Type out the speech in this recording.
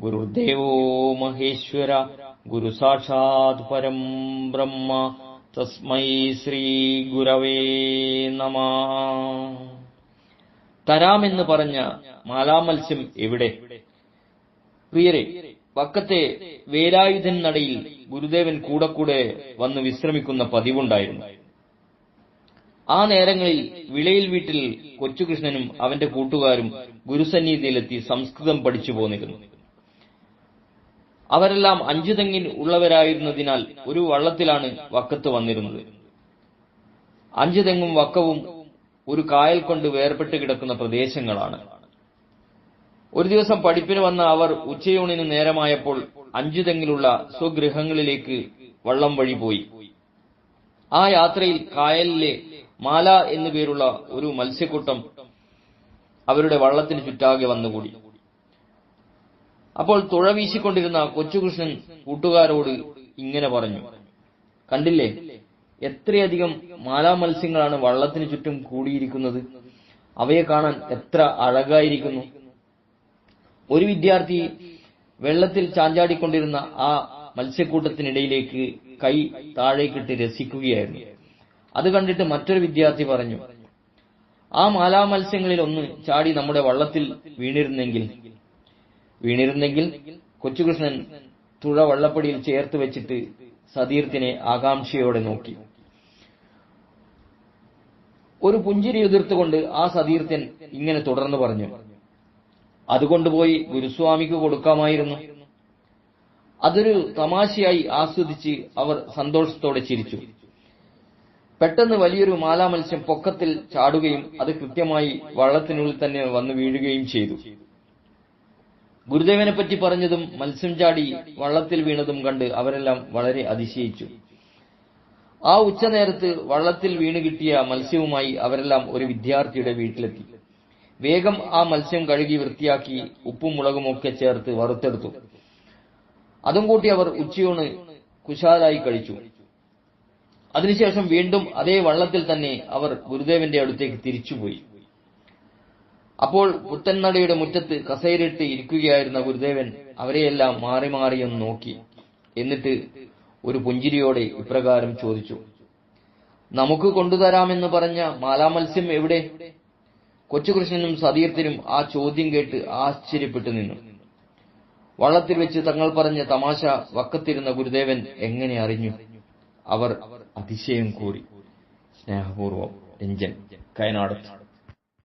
ഗുരുദേവോ മഹേശ്വര ഗുരു സാക്ഷാത് പരം ബ്രഹ്മ തസ്മൈ ശ്രീ ഗുരവേ നമ. തരാമെന്ന് പറഞ്ഞ മാലാമത്സ്യം എവിടെ? പ്രിയരെ വക്കത്തെ വേലായുധൻ നടയിൽ ഗുരുദേവൻ കൂടെ കൂടെ വന്ന് വിശ്രമിക്കുന്ന പതിവുണ്ടായിരുന്നു. ആ നേരങ്ങളിൽ വിളയിൽ വീട്ടിൽ കൊച്ചുകൃഷ്ണനും അവന്റെ കൂട്ടുകാരും ഗുരുസന്നിധിയിലെത്തി സംസ്കൃതം പഠിച്ചു പോന്നിരുന്നു. അവരെല്ലാം അഞ്ചു തെങ്ങിൽ ഉള്ളവരായിരുന്നതിനാൽ ഒരു വള്ളത്തിലാണ് വക്കത്ത് വന്നിരുന്നത്. അഞ്ചു തെങ്ങും വക്കവും ഒരു കായൽ കൊണ്ട് വേർപെട്ട് കിടക്കുന്ന പ്രദേശങ്ങളാണ്. ഒരു ദിവസം പഠിപ്പിന് വന്ന അവർ ഉച്ചയൂണിന് നേരമായപ്പോൾ അഞ്ചു തെങ്ങിലുള്ള സ്വഗൃഹങ്ങളിലേക്ക് വള്ളം വഴി പോയി. ആ യാത്രയിൽ കായലിലെ മാല എന്നു പേരുള്ള ഒരു മത്സ്യക്കൂട്ടം അവരുടെ വള്ളത്തിന് ചുറ്റാകെ വന്നുകൂടി. അപ്പോൾ തുഴ വീശിക്കൊണ്ടിരുന്ന കൊച്ചുകൃഷ്ണൻ കൂട്ടുകാരോട് ഇങ്ങനെ പറഞ്ഞു കണ്ടില്ലേ എത്രയധികം മാലാ മത്സ്യങ്ങളാണ് വള്ളത്തിന് ചുറ്റും കൂടിയിരിക്കുന്നത്? അവയെ കാണാൻ എത്ര അഴകായിരിക്കുന്നു. ഒരു വിദ്യാർത്ഥി വെള്ളത്തിൽ ചാഞ്ചാടിക്കൊണ്ടിരുന്ന ആ മത്സ്യക്കൂട്ടത്തിനിടയിലേക്ക് കൈ താഴേക്കിട്ട് രസിക്കുകയായിരുന്നു. അത് കണ്ടിട്ട് മറ്റൊരു വിദ്യാർത്ഥി പറഞ്ഞു ആ മാലാ മത്സ്യങ്ങളിൽ ഒന്ന് ചാടി നമ്മുടെ വള്ളത്തിൽ വീണിരുന്നെങ്കിൽ വീണിരുന്നെങ്കിൽ കൊച്ചുകൃഷ്ണൻ തുഴ വള്ളപ്പടിയിൽ ചേർത്ത് വെച്ചിട്ട് സതീർത്തിനെ ആകാംക്ഷയോടെ നോക്കി. ഒരു പുഞ്ചിരി ഉതിർത്തുകൊണ്ട് ആ സതീർത്ഥൻ ഇങ്ങനെ തുടർന്നു പറഞ്ഞു അതുകൊണ്ടുപോയി ഗുരുസ്വാമിക്ക് കൊടുക്കാമായിരുന്നു. അതൊരു തമാശയായി ആസ്വദിച്ച് അവർ സന്തോഷത്തോടെ ചിരിച്ചു. പെട്ടെന്ന് വലിയൊരു മാലാമത്സ്യം പൊക്കത്തിൽ ചാടുകയും അത് കൃത്യമായി വള്ളത്തിനുള്ളിൽ തന്നെ വന്നു വീഴുകയും ചെയ്തു. ഗുരുദേവനെ പറ്റി പറഞ്ഞതും മത്സ്യം ചാടി വള്ളത്തിൽ വീണതും കണ്ട് അവരെല്ലാം വളരെ അതിശയിച്ചു. ആ ഉച്ചനേരത്ത് വള്ളത്തിൽ വീണ് കിട്ടിയ മത്സ്യവുമായി അവരെല്ലാം ഒരു വിദ്യാർത്ഥിയുടെ വീട്ടിലെത്തി. വേഗം ആ മത്സ്യം കഴുകി വൃത്തിയാക്കി ഉപ്പും മുളകും ഒക്കെ ചേർത്ത് വറുത്തെടുത്തു. അതും കൂട്ടി അവർ ഉച്ചയൂണ് കുശാലായി കഴിച്ചു. അതിനുശേഷം വീണ്ടും അതേ വള്ളത്തിൽ തന്നെ അവർ ഗുരുദേവന്റെ അടുത്തേക്ക് തിരിച്ചുപോയി. അപ്പോൾ പുത്തൻനടയുടെ മുറ്റത്ത് കസേരയിട്ട് ഇരിക്കുകയായിരുന്ന ഗുരുദേവൻ അവരെയെല്ലാം മാറി മാറിയൊന്ന് നോക്കി. എന്നിട്ട് ഒരു പുഞ്ചിരിയോടെ ഇപ്രകാരം ചോദിച്ചു നമുക്ക് കൊണ്ടുതരാമെന്ന് പറഞ്ഞ മാലാമത്സ്യം എവിടെ? കൊച്ചുകൃഷ്ണനും സതീർത്ഥനും ആ ചോദ്യം കേട്ട് ആശ്ചര്യപ്പെട്ടു നിന്നു. വള്ളത്തിൽ വെച്ച് തങ്ങൾ പറഞ്ഞ തമാശ വക്കത്തിരുന്ന ഗുരുദേവൻ എങ്ങനെ അറിഞ്ഞു? അവർ അതിശയം കൂറി സ്നേഹപൂർവം രഞ്ജൻ കയനാടത്ത്